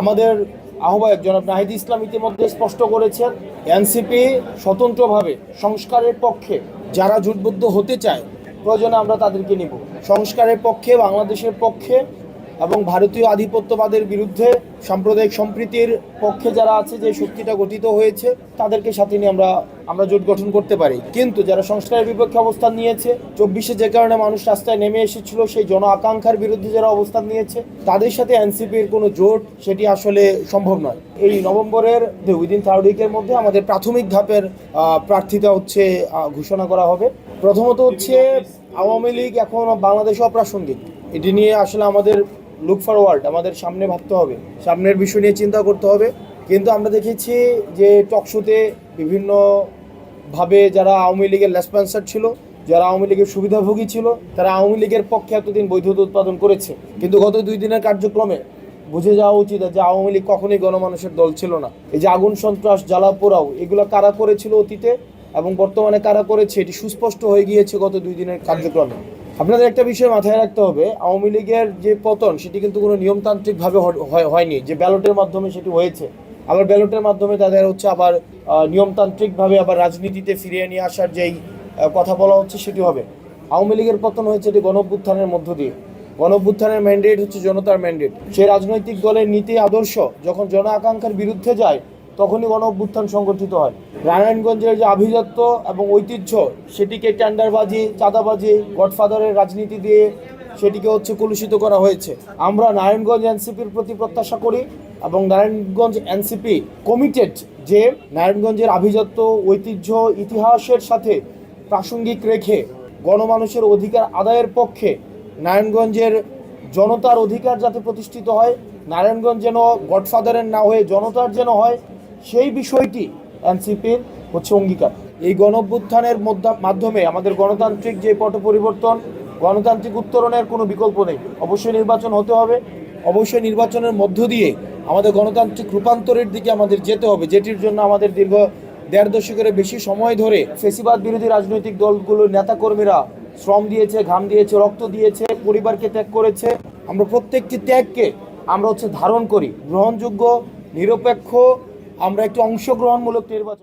আমাদের আহ্বায়ক জনাব নাহিদ ইসলাম ইতিমধ্যে স্পষ্ট করেছেন, এনসিপি স্বতন্ত্রভাবে সংস্কারের পক্ষে যারা জোটবদ্ধ হতে চায়, প্রয়োজনে আমরা তাদেরকে নিব। সংস্কারের পক্ষে, বাংলাদেশের পক্ষে এবং ভারতীয় আধিপত্যবাদের বিরুদ্ধে সাম্প্রদায়িক সম্প্রীতির পক্ষে যারা আছে, যে শক্তিটা গঠিত হয়েছে, তাদেরকে সাথে নিয়ে আমরা আমরা জোট গঠন করতে পারি। কিন্তু যারা সংস্কারের বিপক্ষে অবস্থান নিয়েছে, চব্বিশে যে কারণে মানুষ রাস্তায় নেমে এসেছিল, সেই জন আকাঙ্ক্ষার বিরুদ্ধে যারা অবস্থান নিয়েছে, তাদের সাথে এনসিপির কোনো জোট সেটি আসলে সম্ভব নয়। এই নভেম্বরের উইদিন থার্ড উইকের মধ্যে আমাদের প্রাথমিক ধাপের প্রার্থিতা হচ্ছে ঘোষণা করা হবে। প্রথমত হচ্ছে আওয়ামী লীগ এখন বাংলাদেশে অপ্রাসঙ্গিক। এটি নিয়ে আসলে আমাদের লুক ফরওয়ার্ড আমাদের সামনে ভাবতে হবে। সামনের বিষয় নিয়ে চিন্তা করতে হবে। কিন্তু আমরা দেখেছি যে টকশোতে বিভিন্ন ভাবে যারা আওয়ামী লীগের লেসপেন্সার ছিল, যারা আওয়ামী লীগের সুবিধাভোগী ছিল, তারা আওয়ামী লীগের পক্ষে এতদিন বৈধতা উৎপাদন করেছে। কিন্তু গত দুই দিনের কার্যক্রমে বুঝে যাওয়া উচিত যে আওয়ামী লীগ কখনোই গণমানুষের দল ছিল না। এই যে আগুন, সন্ত্রাস জ্বালা পোড়াও এগুলো কারা করেছিল অতীতে? এবং বর্তমানে কারা করেছে? এটি সুস্পষ্ট হয়ে গিয়েছে গত দুই দিনের কার্যক্রমে। আপনাদের একটা বিষয় মাথায় রাখতে হবে, আওয়ামী লীগের যে পতন, সেটি কিন্তু কোনো নিয়মতান্ত্রিকভাবে হয়- হয়নি। যে ব্যালটের মাধ্যমে সেটি হয়েছে, আবার ব্যালটের মাধ্যমে তাদের হচ্ছে আবার নিয়মতান্ত্রিকভাবে আবার রাজনীতিতে ফিরিয়ে নিয়ে আসার যেই কথা বলা হচ্ছে, সেটি হবে। আওয়ামী লীগের পতন হয়েছে এটি গণভ্যুত্থানের মধ্য দিয়ে। গণভ্যুত্থানের ম্যান্ডেট হচ্ছে জনতার ম্যান্ডেট সেই রাজনৈতিক দলের নীতি, আদর্শ, যখন জন আকাঙ্ক্ষার বিরুদ্ধে যায় তখনই গণ অভ্যুত্থান সংগঠিত হয়। নারায়ণগঞ্জের যে আভিজাত্য এবং ঐতিহ্য, সেটিকে টেন্ডারবাজি, চাঁদাবাজি, গডফাদারের রাজনীতি দিয়ে সেটিকে হচ্ছে কলুষিত করা হয়েছে। আমরা নারায়ণগঞ্জ এনসিপির প্রতি প্রত্যাশা করি এবং নারায়ণগঞ্জ এনসিপি কমিটেড যে নারায়ণগঞ্জের আভিজাত্য, ঐতিহ্য, ইতিহাসের সাথে প্রাসঙ্গিক রেখে গণমানুষের অধিকার আদায়ের পক্ষে নারায়ণগঞ্জের জনতার অধিকার যাতে প্রতিষ্ঠিত হয়, নারায়ণগঞ্জ যেন গডফাদারের না হয়ে জনতার যেন হয় সেই বিষয়টি এনসিপির হচ্ছে অঙ্গীকার। এই গণভ্যুত্থানের মধ্যা- মাধ্যমে আমাদের গণতান্ত্রিক যে পট পরিবর্তন, গণতান্ত্রিক উত্তরণের কোনো বিকল্প নেই। অবশ্যই নির্বাচন হতে হবে। অবশ্যই নির্বাচনের মধ্য দিয়ে আমাদের গণতান্ত্রিক রূপান্তরের দিকে আমাদের যেতে হবে। যেটির জন্য আমাদের দীর্ঘ দেড় দশকের বেশি সময় ধরে ফেসিবাদ বিরোধী রাজনৈতিক দলগুলোর নেতাকর্মীরা শ্রম দিয়েছে, ঘাম দিয়েছে, রক্ত দিয়েছে, পরিবারকে ত্যাগ করেছে। আমরা প্রত্যেকটি ত্যাগকে আমরা হচ্ছে ধারণ করি। গ্রহণযোগ্য, নিরপেক্ষ আমরা একটি অংশগ্রহণমূলক নির্বাচন